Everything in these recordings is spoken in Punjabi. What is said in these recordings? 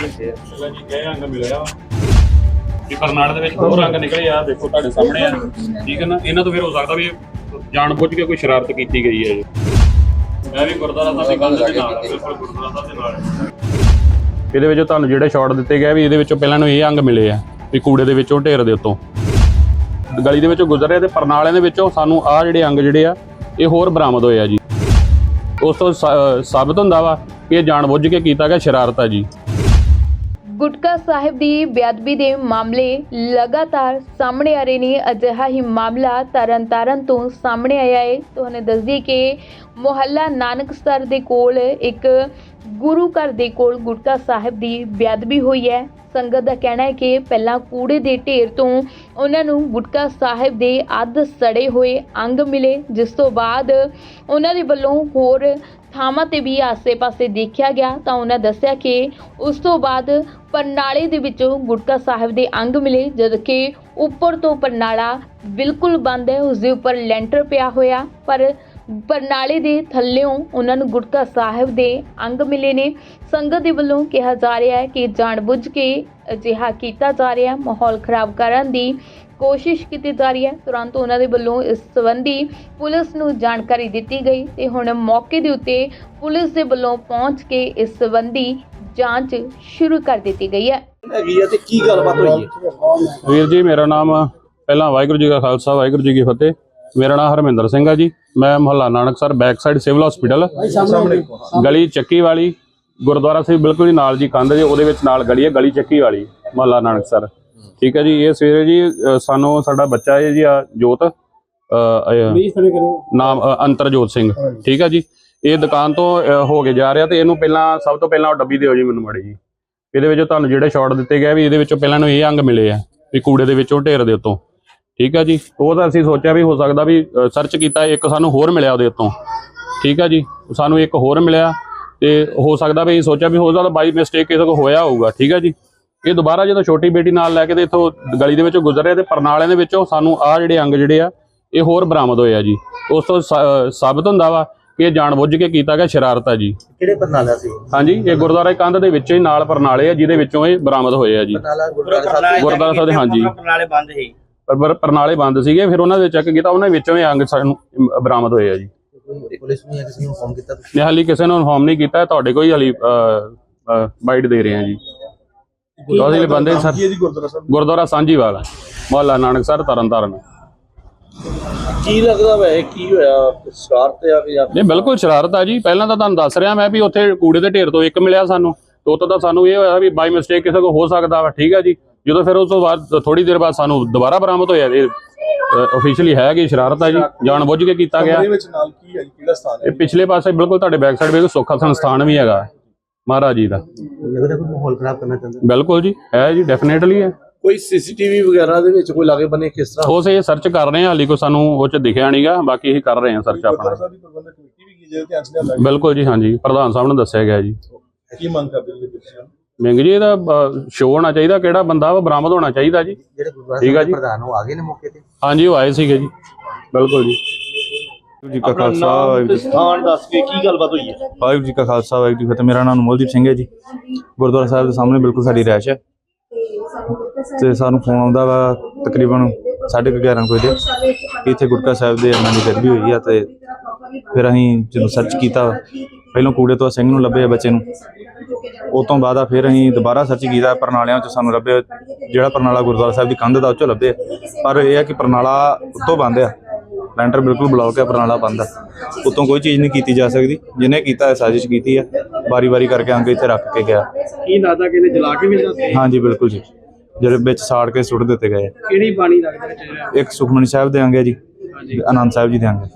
ਜੀ ਇਹ ਰੰਗ ਮਿਲਿਆ ਇਹ ਕਰਨਾਟਕ ਦੇ ਵਿੱਚ ਹੋਰ ਰੰਗ ਨਿਕਲੇ ਆ ਦੇਖੋ ਤੁਹਾਡੇ ਸਾਹਮਣੇ ਆ। ਠੀਕ ਹੈ ਨਾ? ਇਹਨਾਂ ਤੋਂ ਫਿਰ ਹੋ ਸਕਦਾ ਵੀ ਜਾਣ ਬੁੱਝ ਕੇ ਕੋਈ ਸ਼ਰਾਰਤ ਕੀਤੀ ਗਈ ਹੈ ਜੀ। ਮੈਂ ਵੀ ਗੁਰਦੁਆਰਾ ਸਾਹਿਬ ਦੀ ਗੱਲ ਦੇ ਨਾਲ ਆ, ਬਿਲਕੁਲ ਗੁਰਦੁਆਰਾ ਸਾਹਿਬ ਦੇ ਨਾਲ ਇਹਦੇ ਵਿੱਚੋਂ ਤੁਹਾਨੂੰ ਜਿਹੜੇ ਸ਼ਾਟ ਦਿੱਤੇ ਗਏ ਵੀ ਇਹਦੇ ਵਿੱਚੋਂ ਪਹਿਲਾਂ ਨੂੰ ਇਹ ਅੰਗ ਮਿਲੇ ਆ ਵੀ ਕੂੜੇ ਦੇ ਵਿੱਚੋਂ ਢੇਰ ਦੇ ਉੱਤੋਂ। ਗਲੀ ਦੇ ਵਿੱਚੋਂ ਗੁਜ਼ਰ ਰਿਹਾ ਤੇ ਪਰਨਾਲਿਆਂ ਦੇ ਵਿੱਚੋਂ ਸਾਨੂੰ ਆਹ ਜਿਹੜੇ ਅੰਗ ਜਿਹੜੇ ਆ ਇਹ ਹੋਰ ਬਰਾਮਦ ਹੋਏ ਆ ਜੀ। ਉਸ ਤੋਂ ਸਾ- ਸਾਬਤ ਹੁੰਦਾ ਵਾ ਇਹ ਜਾਣਬੁੱਝ ਕੇ ਕੀਤਾ ਗਿਆ ਸ਼ਰਾਰਤ ਆ ਜੀ। ਗੁਟਕਾ ਸਾਹਿਬ ਦੀ ਬੇਅਦਬੀ ਦੇ ਮਾਮਲੇ ਲਗਾਤਾਰ ਸਾਹਮਣੇ ਆ ਰਹੇ ਨੇ। ਅਜਿਹਾ ਹੀ ਮਾਮਲਾ ਤਰਨਤਾਰਨ ਤੋਂ ਸਾਹਮਣੇ ਆਇਆ ਹੈ। ਤੁਹਾਨੂੰ ਦੱਸ ਦਈਏ ਕਿ ਮੁਹੱਲਾ ਨਾਨਕ ਸਰ ਦੇ ਕੋਲ ਇੱਕ ਗੁਰੂ ਘਰ ਦੇ ਕੋਲ ਗੁਟਕਾ ਸਾਹਿਬ ਦੀ ਬੇਅਦਬੀ ਹੋਈ ਹੈ। ਸੰਗਤ ਦਾ ਕਹਿਣਾ ਹੈ ਕਿ ਪਹਿਲਾਂ ਕੂੜੇ ਦੇ ਢੇਰ ਤੋਂ ਉਹਨਾਂ ਨੂੰ ਗੁਟਕਾ ਸਾਹਿਬ ਦੇ ਅੱਧ ਸੜੇ ਹੋਏ ਅੰਗ ਮਿਲੇ, ਜਿਸ ਤੋਂ ਬਾਅਦ ਉਹਨਾਂ ਦੇ ਵੱਲੋਂ ਹੋਰ ਥਾਵਾਂ ਤੇ ਵੀ ਆਸੇ-ਪਾਸੇ ਦੇਖਿਆ ਗਿਆ। ਤਾਂ ਉਹਨਾਂ ਦੱਸਿਆ ਕਿ ਉਸ ਤੋਂ ਬਾਅਦ ਪਰਨਾਲੇ ਦੇ ਵਿੱਚੋਂ ਗੁਟਕਾ ਸਾਹਿਬ ਦੇ ਅੰਗ ਮਿਲੇ, ਜਦ ਕਿ ਉੱਪਰ ਤੋਂ ਪਰਨਾਲਾ ਬਿਲਕੁਲ ਬੰਦ ਹੈ, ਉਸ ਦੇ ਉੱਪਰ ਲੈਂਟਰ ਪਿਆ ਹੋਇਆ। ਪਰ ਪਰਨਾਲੇ ਦੇ ਥੱਲਿਓਂ ਉਹਨਾਂ ਨੂੰ ਗੁਟਕਾ ਸਾਹਿਬ ਦੇ ਅੰਗ ਮਿਲੇ ਨੇ। ਸੰਗਤ ਦੇ ਵੱਲੋਂ ਕਿਹਾ ਜਾ ਰਿਹਾ ਹੈ ਕਿ ਜਾਣਬੁੱਝ ਕੇ ਅਜਿਹਾ ਕੀਤਾ ਜਾ ਰਿਹਾ ਮਾਹੌਲ ਖਰਾਬ ਕਰਨ ਦੀ ਕੋਸ਼ਿਸ਼ ਕੀਤੀ ਜਾ ਰਹੀ ਹੈ। ਤੁਰੰਤ ਉਹਨਾਂ ਦੇ ਵੱਲੋਂ ਇਸ ਸੰਬੰਧੀ ਪੁਲਿਸ ਨੂੰ ਜਾਣਕਾਰੀ ਦਿੱਤੀ ਗਈ ਤੇ ਹੁਣ ਮੌਕੇ ਦੇ ਉੱਤੇ ਪੁਲਿਸ ਦੇ ਵੱਲੋਂ ਪਹੁੰਚ ਕੇ ਇਸ ਸੰਬੰਧੀ ਜਾਂਚ ਸ਼ੁਰੂ ਕਰ ਦਿੱਤੀ ਗਈ ਹੈ। ਹੈਗੀ ਆ ਤੇ ਕੀ ਗੱਲਬਾਤ ਹੋਈ ਹੈ? ਵੀਰ ਜੀ ਮੇਰਾ ਨਾਮ ਪਹਿਲਾਂ ਵਾਹਿਗੁਰੂ ਜੀ ਕਾ ਖਾਲਸਾ ਵਾਹਿਗੁਰੂ ਜੀ ਕੀ ਫਤਿਹ। ਮੇਰਾ ਨਾਮ ਹਰਮਿੰਦਰ ਸਿੰਘ ਆ ਜੀ। ਮੈਂ ਮੁਹੱਲਾ Nanaksar back side civil hospital ਗਲੀ ਚੱਕੀ ਵਾਲੀ ਗੁਰਦੁਆਰਾ ਸਾਹਿਬ ਬਿਲਕੁਲ ਹੀ ਨਾਲ ਜੀ ਕੰਧ ਜੀ ਉਹਦੇ ਵਿੱਚ ਨਾਲ ਗਲੀ ਹੈ ਗਲੀ ਚੱਕੀ ਵਾਲੀ ਮੁਹੱਲਾ ਨਾਨਕਸਰ ਠੀਕ ਹੈ ਜੀ ਇਹ ਸਵੇਰੇ ਜੀ ਅ, ਸਾਨੂੰ ਸਾਡਾ ਬੱਚਾ ਹੈ ਜੀ ਆ ਜੋਤ ਅ, ਅ, ਨਾਮ ਅ, ਅੰਤਰਜੋਤ ਸਿੰਘ। ਠੀਕ ਹੈ ਜੀ ਇਹ ਦੁਕਾਨ ਤੋਂ ਅ, ਹੋ ਕੇ ਜਾ ਰਿਹਾ ਤੇ ਇਹਨੂੰ ਪਹਿਲਾਂ ਸਭ ਤੋਂ ਪਹਿਲਾਂ ਉਹ ਡੱਬੀ ਦਿਓ ਜੀ ਮੈਨੂੰ ਮੜੀ ਜੀ। ਇਹਦੇ ਵਿੱਚੋਂ ਤੁਹਾਨੂੰ ਜਿਹੜੇ ਸ਼ਾਟ ਦਿੱਤੇ ਗਏ ਵੀ ਇਹਦੇ ਵਿੱਚੋਂ ਪਹਿਲਾਂ ਨੂੰ ਇਹ ਅੰਗ ਮਿਲੇ ਆ ਵੀ ਕੂੜੇ ਦੇ ਵਿੱਚੋਂ ਢੇਰ ਦੇ ਉੱਤੋਂ। ਠੀਕ ਹੈ ਜੀ? ਉਹ ਤਾਂ ਅਸੀਂ ਸੋਚਿਆ ਵੀ ਹੋ ਸਕਦਾ ਵੀ ਸਰਚ ਕੀਤਾ ਇੱਕ ਸਾਨੂੰ ਹੋਰ ਮਿਲਿਆ ਉਹਦੇ ਉੱਤੋਂ। ਠੀਕ ਹੈ ਜੀ? ਸਾਨੂੰ ਇੱਕ ਹੋਰ ਮਿਲਿਆ ਤੇ ਹੋ ਸਕਦਾ ਵੀ ਸੋਚਿਆ ਵੀ ਹੋ ਸਕਦਾ ਬਾਈ ਮਿਸਟੇਕ ਕਿਸੇ ਕੋ ਹੋਇਆ ਹੋਊਗਾ। ਠੀਕ ਹੈ ਜੀ? ਇਹ ਦੁਬਾਰਾ ਜਦੋਂ ਛੋਟੀ ਬੇਟੀ ਨਾਲ ਲੈ ਕੇ ਤੇ ਇਥੋਂ ਗਲੀ ਦੇ ਵਿੱਚੋਂ ਗੁਜ਼ਰ ਰਿਹਾ ਤੇ ਪਰਨਾਲਿਆਂ ਦੇ ਵਿੱਚੋਂ ਸਾਨੂੰ ਆਹ ਜਿਹੜੇ ਅੰਗ ਜਿਹੜੇ ਆ ਇਹ ਹੋਰ ਬਰਾਮਦ ਹੋਏ ਆ ਜੀ। ਉਸ ਤੋਂ ਸਾਬਤ ਹੁੰਦਾ ਵਾ ਕਿ ਇਹ ਜਾਣਬੁੱਝ ਕੇ ਕੀਤਾ ਗਿਆ ਸ਼ਰਾਰਤ ਆ ਜੀ। ਕਿਹੜੇ ਪਰਨਾਲਾ ਸੀ? ਹਾਂਜੀ ਇਹ ਗੁਰਦੁਆਰਾ ਕੰਧ ਦੇ ਵਿੱਚ ਹੀ ਨਾਲ ਪਰਨਾਲੇ ਆ ਜਿਹਦੇ ਵਿੱਚੋਂ ਇਹ ਬਰਾਮਦ ਹੋਏ ਆ ਜੀ। ਪਰਨਾਲਾ ਗੁਰਦੁਆਰਾ ਸਾਹਿਬ ਗੁਰਦੁਆਰਾ ਸਾਹਿਬ ਦੇ ਹਾਂਜੀ। ਪਰਨਾਲੇ ਬੰਦ ਸੀ। ਪਰ ਪਰ ਪਰਨਾਲੇ ਬੰਦ ਸੀਗੇ ਫਿਰ ਉਹਨਾਂ ਦੇ ਚੈੱਕ ਕੀਤਾ ਉਹਨਾਂ ਵਿੱਚੋਂ ਇਹ ਅੰਗ ਸਾਨੂੰ ਬਰਾਮਦ ਹੋਏ ਆ ਜੀ। ਕੋਈ ਪੁਲਿਸ ਨੂੰ ਜਾਂ ਕਿਸੇ ਨੂੰ ਫੋਨ ਕੀਤਾ ਤੁਸੀਂ? ਹਾਲੀ ਕਿਸੇ ਨੂੰ ਇਨਫੋਰਮ ਨਹੀਂ ਕੀਤਾ ਤੁਹਾਡੇ ਕੋਈ ਹਾਲੀ ਬਾਈਟ ਦੇ ਰਹੇ ਆ ਜੀ। ਅਸੀਂ ਬੰਦੇ ਸਰ ਗੁਰਦੁਆਰਾ ਸਾਂਝੀਵਾਲ ਮੁਹੱਲਾ ਨਾਨਕਸਰ ਤਰਨਤਾਰਨ। ਕੀ ਲੱਗਦਾ ਵੈ ਕੀ ਹੋਇਆ? ਸ਼ਰਾਰਤ ਆ ਕਿ ਜਾਂ ਨਹੀਂ ਬਿਲਕੁਲ ਸ਼ਰਾਰਤ ਆ ਜੀ। ਪਹਿਲਾਂ ਤਾਂ ਤੁਹਾਨੂੰ ਦੱਸ ਰਿਹਾ ਮੈਂ ਵੀ ਉੱਥੇ ਕੂੜੇ ਦੇ ਢੇਰ ਤੋਂ ਇੱਕ ਮਿਲਿਆ ਸਾਨੂੰ। ਤੇ ਤਾਂ ਸਾਨੂੰ ਇਹ ਹੋਇਆ ਵੀ ਬਾਈ ਮਿਸਟੇਕ ਕਿਸੇ ਕੋ ਹੋ ਸਕਦਾ ਵਾ ਠੀਕ ਹੈ ਜੀ। ਜਦੋਂ ਫਿਰ ਉਸ ਤੋਂ ਬਾਅਦ ਥੋੜੀ ਦੇਰ ਬਾਅਦ ਸਾਨੂੰ ਦੁਬਾਰਾ ਬਰਾਮਦ ਹੋਇਆ ਇਹ ਅਫੀਸ਼ੀਅਲੀ ਹੈ ਕਿ ਸ਼ਰਾਰਤ ਆ ਜੀ ਜਾਣ ਬੁੱਝ ਕੇ ਕੀਤਾ ਗਿਆ। ਵਿੱਚ ਨਾਲ ਕੀ ਹੈ ਕਿਹੜਾ ਸਥਾਨ ਹੈ ਇਹ ਪਿਛਲੇ ਪਾਸੇ ਬਿਲਕੁਲ ਤੁਹਾਡੇ ਬੈਕ ਸਾਈਡ ਬਿਲਕੁਲ ਸੁੱਖਾ ਸੰਸਥਾਨ ਵੀ ਹੈਗਾ ਮਹਾਰਾਜ ਜੀ ਦਾ। ਲੱਗਦਾ ਕੋਈ ਮਾਹੌਲ ਖਰਾਬ ਕਰਨਾ ਚਾਹੁੰਦਾ ਬਿਲਕੁਲ ਜੀ ਹੈ ਜੀ ਡੈਫੀਨੇਟਲੀ ਹੈ। ਕੋਈ ਸੀਸੀਟੀਵੀ ਵਗੈਰਾ ਦੇ ਵਿੱਚ ਕੋਈ ਲਾਗੇ ਬਨੇ ਕਿਸ ਤਰ੍ਹਾਂ? ਉਸ ਇਹ ਸਰਚ ਕਰ ਰਹੇ ਹਾਂ ਹਾਲੀ ਕੋ ਸਾਨੂੰ ਉਹ ਚ ਦਿਖਿਆ ਨਹੀਂਗਾ ਬਾਕੀ ਇਹ ਕਰ ਰਹੇ ਹਾਂ ਸਰਚ ਆਪਣਾ। ਬਿਲਕੁਲ ਜੀ ਹਾਂਜੀ ਪ੍ਰਧਾਨ ਸਾਹਿਬ ਨੂੰ ਦੱਸਿਆ ਗਿਆ ਜੀ। ਕੀ ਮੰਗ ਕਰਦੇ ਜੀ ਤੁਸੀਂ? ਮਿੰਗ ਜੀ ਇਹਦਾ ਸ਼ੋਅ ਹੋਣਾ ਚਾਹੀਦਾ ਕਿਹੜਾ ਬੰਦਾ ਵਾ ਬਰਾਮਦ ਹੋਣਾ ਚਾਹੀਦਾ ਜੀ। ਜਿਹੜੇ ਗੁਰਦੁਆਰਾ ਠੀਕ ਆ ਸਾਹਿਬ ਜੀ। ਦੇ ਪ੍ਰਧਾਨ ਉਹ ਆ ਗਏ ਨੇ ਮੌਕੇ ਤੇ? ਹਾਂਜੀ ਉਹ ਆਏ ਸੀਗੇ ਜੀ। ਬਿਲਕੁਲ ਜੀ। ਜੀ ਕਾ ਖਾਲਸਾ ਵਾਹਿਗੁਰੂ ਸਥਾਨ ਦੱਸ ਕੇ ਕੀ ਗੱਲਬਾਤ ਹੋਈ ਹੈ? ਵਾਹਿਗੁਰੂ ਜੀ ਕਾ ਖਾਲਸਾ ਵਾਹਿਗੁਰੂ ਜੀ ਫਤਿਹ। ਮੇਰਾ ਨਾਮ ਅਨਮੋਲਦੀਪ ਸਿੰਘ ਹੈ ਜੀ। ਗੁਰਦੁਆਰਾ ਸਾਹਿਬ ਦੇ ਸਾਹਮਣੇ ਬਿਲਕੁਲ ਸਾਡੀ ਰਹਿਸ਼ ਹੈ। ਤੇ ਸਾਨੂੰ ਫੋਨ ਆਉਂਦਾ ਵਾ ਤਕਰੀਬਨ 11:30 ਵਜੇ ਇੱਥੇ ਗੁਟਕਾ ਸਾਹਿਬ ਦੇ ਅੰਨਾਂ ਦੀ ਗਰਬੀ ਹੋਈ ਆ ਤੇ ਫਿਰ ਅਸੀਂ ਜਦੋਂ ਸਰਚ ਕੀਤਾ ਪਹਿਲਾਂ ਕੂੜੇ ਤੋਂ ਸਿੰਘ ਨੂੰ ਲੱਭੇ ਬੱਚੇ ਨੂੰ। ਉਹ ਤੋਂ ਬਾਅਦ ਆ ਫਿਰ ਅਸੀਂ ਦੁਬਾਰਾ ਸਰਚ ਕੀਤਾ ਪਰਨਾਲਿਆਂ 'ਚ ਸਾਨੂੰ ਲੱਭੇ ਜਿਹੜਾ ਪਰਨਾਲਾ ਗੁਰਦੁਆਰਾ ਸਾਹਿਬ ਦੀ ਕੰਧ ਦਾ ਉਹ 'ਚੋਂ ਲੱਭੇ। ਪਰ ਇਹ ਆ ਕਿ ਪਰਨਾਲਾ ਉੱਤੋਂ ਬੰਦ ਆ। ਲੈਂਟਰ ਬਿਲਕੁਲ ਬਲੌਕ ਹੈ ਪਰਨਾਲਾ ਬੰਦ ਆ। ਉੱਤੋਂ ਕੋਈ ਚੀਜ਼ ਨਹੀਂ ਕੀਤੀ ਜਾ ਸਕਦੀ। ਜਿਹਨੇ ਕੀਤਾ ਹੈ ਸਾਜ਼ਿਸ਼ ਕੀਤੀ ਹੈ ਵਾਰੀ-ਵਾਰੀ ਕਰਕੇ ਅੰਗ ਇੱਥੇ ਰੱਖ ਕੇ ਗਿਆ। ਕੀ ਲੱਗਦਾ ਕਿ ਇਹਨੇ ਜਲਾ ਕੇ ਵੀ ਜਾਂਦੇ ਹਾਂਜੀ ਬਿਲਕੁਲ ਜੀ। ਜਿਹੜੇ ਵਿੱਚ ਸਾੜ ਕੇ ਸੁੱਟ ਦਿੱਤੇ ਗਏ ਆ। ਕਿਹੜੀ ਬਾਣੀ ਲੱਗਦਾ ਵਿੱਚ ਇੱਕ ਸੁਖਮਨੀ ਸਾਹਿਬ ਦੇ ਅੰਗ ਹੈ ਜੀ। ਤੇ ਆਨੰਦ ਸਾਹਿਬ ਜੀ ਦੇ ਅੰਗ ਹੈ।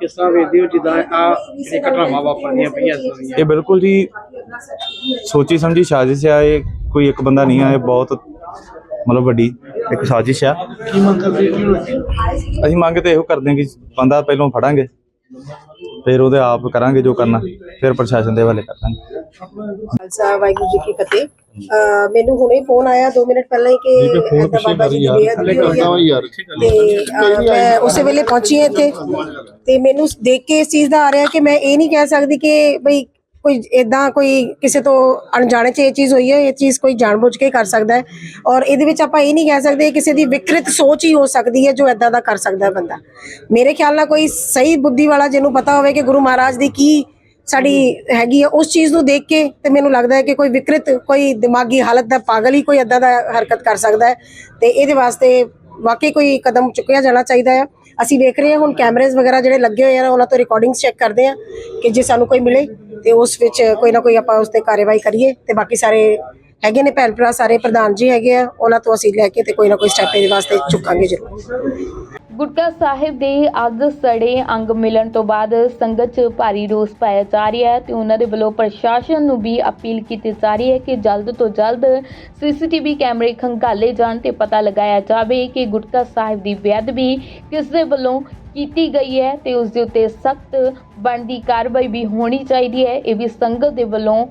ਕਿਸ ਤਰ੍ਹਾਂ ਵੇਖਦੇ ਹੋ ਜਿੱਦਾਂ ਆ ਜਿਹੜੇ ਘਟਨਾਵਾਂ ਵਾਪਰਦੀਆਂ ਪਈਆਂ ਇਸ ਦੀਆਂ ਇਹ ਬਿਲਕੁਲ ਜੀ ਸੋਚੀ ਸਮਝੀ ਸਾਜ਼ਿਸ਼ ਆ ਇਹ ਕੋਈ ਇੱਕ ਬੰਦਾ ਨਹੀਂ ਆ ਇਹ ਬਹੁਤ ਮਤਲਬ ਵੱਡੀ ਇੱਕ ਸਾਜ਼ਿਸ਼ ਆ। ਕੀ ਮੰਗ ਕਰਦੇ ਅਸੀਂ ਮੰਗ ਤੇ ਇਹੋ ਕਰਦੇ ਹਾਂ ਕਿ ਬੰਦਾ ਪਹਿਲਾਂ ਫੜਾਂਗੇ। ਫਿਰ ਉਹਦੇ ਆਪ ਕਰਾਂਗੇ ਜੋ ਕਰਨਾ ਫਿਰ ਪ੍ਰਸ਼ਾਸਨ ਦੇ ਹਵਾਲੇ ਕਰ ਦਾਂਗੇ। ਖਾਲਸਾ ਵਾਹਿਗੁਰੂ ਜੀ ਕੀ ਫਤਿਹ। ਅਹ ਮੈਨੂੰ ਹੁਣੇ ਫੋਨ ਆਇਆ 2 ਮਿੰਟ ਪਹਿਲਾਂ ਹੀ ਕਿ ਏਦਾਂ ਬਾਬਾ ਜੀ ਦੀ ਬੇਅਦਬੀ ਹੋਈ ਆ ਯਾਰ। ਤੇ ਅਹ, ਮੈਂ ਉਸੇ ਵੇਲੇ ਪਹੁੰਚੀ ਹਾਂ ਇੱਥੇ। ਤੇ ਮੈਨੂੰ ਦੇਖ ਕੇ ਇਸ ਚੀਜ਼ ਦਾ ਆ ਰਿਹਾ ਕਿ ਮੈਂ ਇਹ ਨਹੀਂ ਕਹਿ ਸਕਦੀ ਕਿ ਬਈ ਕੋਈ ਇਦਾਂ ਕੋਈ ਕਿਸੇ ਤੋਂ ਅਣਜਾਣੇ ਚ ਇਹ ਚੀਜ਼ ਹੋਈ ਹੈ, ਇਹ ਚੀਜ਼ ਕੋਈ ਜਾਣਬੁੱਝ ਕੇ ਕਰ ਸਕਦਾ ਹੈ ਔਰ ਇਹਦੇ ਵਿੱਚ ਆਪਾਂ ਇਹ ਨਹੀਂ ਕਹਿ ਸਕਦੇ ਕਿਸੇ ਦੀ ਵਿਕਰਿਤ ਸੋਚ ਹੀ ਹੋ ਸਕਦੀ ਹੈ ਜੋ ਇਦਾਂ ਦਾ ਕਰ ਸਕਦਾ ਹੈ ਬੰਦਾ। ਮੇਰੇ ਖਿਆਲ ਨਾਲ ਕੋਈ ਸਹੀ ਬੁੱਧੀ ਵਾਲਾ ਜਿਹਨੂੰ ਪਤਾ ਹੋਵੇ ਕਿ ਗੁਰੂ ਮਹਾਰਾਜ ਦੀ ਕੀ ਸਾਡੀ ਹੈਗੀ ਹੈ, ਉਸ ਚੀਜ਼ ਨੂੰ ਦੇਖ ਕੇ ਤੇ ਮੈਨੂੰ ਲੱਗਦਾ ਹੈ ਕਿ ਕੋਈ ਵਿਕਰਿਤ, ਕੋਈ ਦਿਮਾਗੀ ਹਾਲਤ ਦਾ ਪਾਗਲ ਹੀ ਕੋਈ ਇਦਾਂ ਦਾ ਹਰਕਤ ਕਰ ਸਕਦਾ ਹੈ ਤੇ ਇਹਦੇ ਵਾਸਤੇ ਵਾਕਈ ਕੋਈ ਕਦਮ ਚੁੱਕਿਆ ਜਾਣਾ ਚਾਹੀਦਾ ਹੈ। ਅਸੀਂ ਵੇਖ ਰਹੇ ਹਾਂ ਹੁਣ ਕੈਮਰੇਜ਼ ਵਗੈਰਾ ਜਿਹੜੇ ਲੱਗੇ ਹੋਏ ਆ, ਉਹਨਾਂ ਤੋਂ ਰਿਕਾਰਡਿੰਗਸ ਚੈੱਕ ਕਰਦੇ ਆ ਕਿ ਜੇ ਸਾਨੂੰ ਕੋਈ ਮਿਲੇ। ਤੇ ਉਸ ਵਿੱਚ ਕੋਈ ਨਾ ਕੋਈ ਆਪਾਂ ਉਸ ਤੇ ਕਾਰਵਾਈ ਕਰੀਏ ਤੇ ਬਾਕੀ ਸਾਰੇ ਹੈਗੇ ਨੇ ਭੈਣ ਭਰਾ, ਸਾਰੇ ਪ੍ਰਧਾਨ ਜੀ ਹੈਗੇ ਆ, ਉਹਨਾਂ ਤੋਂ ਅਸੀਂ ਲੈ ਕੇ ਤੇ ਕੋਈ ਨਾ ਕੋਈ ਸਟੈਪ ਇਹਦੇ ਵਾਸਤੇ ਚੁੱਕਾਂਗੇ ਜ਼ਰੂਰ। ਗੁਟਕਾ ਸਾਹਿਬ ਦੇ ਅੱਗ ਸੜੇ, ਅੰਗ ਮਿਲਣ ਤੋਂ ਬਾਅਦ ਸੰਗਤ 'ਚ ਭਾਰੀ ਰੋਸ ਪਾਇਆ ਜਾ ਰਿਹਾ ਹੈ ਤੇ ਉਹਨਾਂ ਦੇ ਵੱਲੋਂ ਪ੍ਰਸ਼ਾਸਨ ਨੂੰ ਵੀ ਅਪੀਲ ਕੀਤੀ ਜਾ ਰਹੀ ਹੈ ਕਿ ਜਲਦ ਤੋਂ ਜਲਦ ਸੀਸੀਟੀਵੀ ਕੈਮਰੇ ਖੰਗਾਲੇ ਜਾਣ ਤੇ ਪਤਾ ਲਗਾਇਆ ਜਾਵੇ ਕਿ ਗੁਟਕਾ ਸਾਹਿਬ ਦੀ ਬੇਅਦਬੀ ਕਿਸ ਦੇ ਵੱਲੋਂ ਕੀਤੀ ਗਈ ਹੈ ਤੇ ਉਸ ਦੇ ਉੱਤੇ ਸਖਤ ਬਣਦੀ ਕਾਰਵਾਈ ਵੀ ਹੋਣੀ ਚਾਹੀਦੀ ਹੈ। ਇਹ ਵੀ ਸੰਗਤ ਦੇ ਵੱਲੋਂ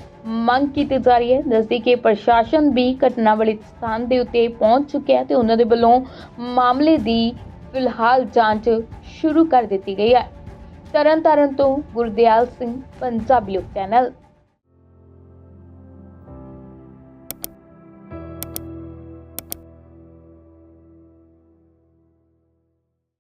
ਮੰਗ ਕੀਤੀ ਜਾ ਰਹੀ ਹੈ। ਦੱਸਦੀ ਕਿ ਪ੍ਰਸ਼ਾਸਨ ਵੀ ਘਟਨਾ ਵਾਲੇ ਸਥਾਨ ਦੇ ਉੱਤੇ ਪਹੁੰਚ ਚੁੱਕਿਆ ਹੈ ਤੇ ਉਹਨਾਂ ਦੇ ਵੱਲੋਂ ਮਾਮਲੇ ਦੀ ਫਿਲਹਾਲ ਜਾਂਚ ਸ਼ੁਰੂ ਕਰ ਦਿੱਤੀ ਗਈ ਹੈ। ਤਰਨਤਾਰਨ ਤੋਂ ਗੁਰਦਿਆਲ ਸਿੰਘ ਪੰਜਾਬੀ ਲੋਕ ਚੈਨਲ।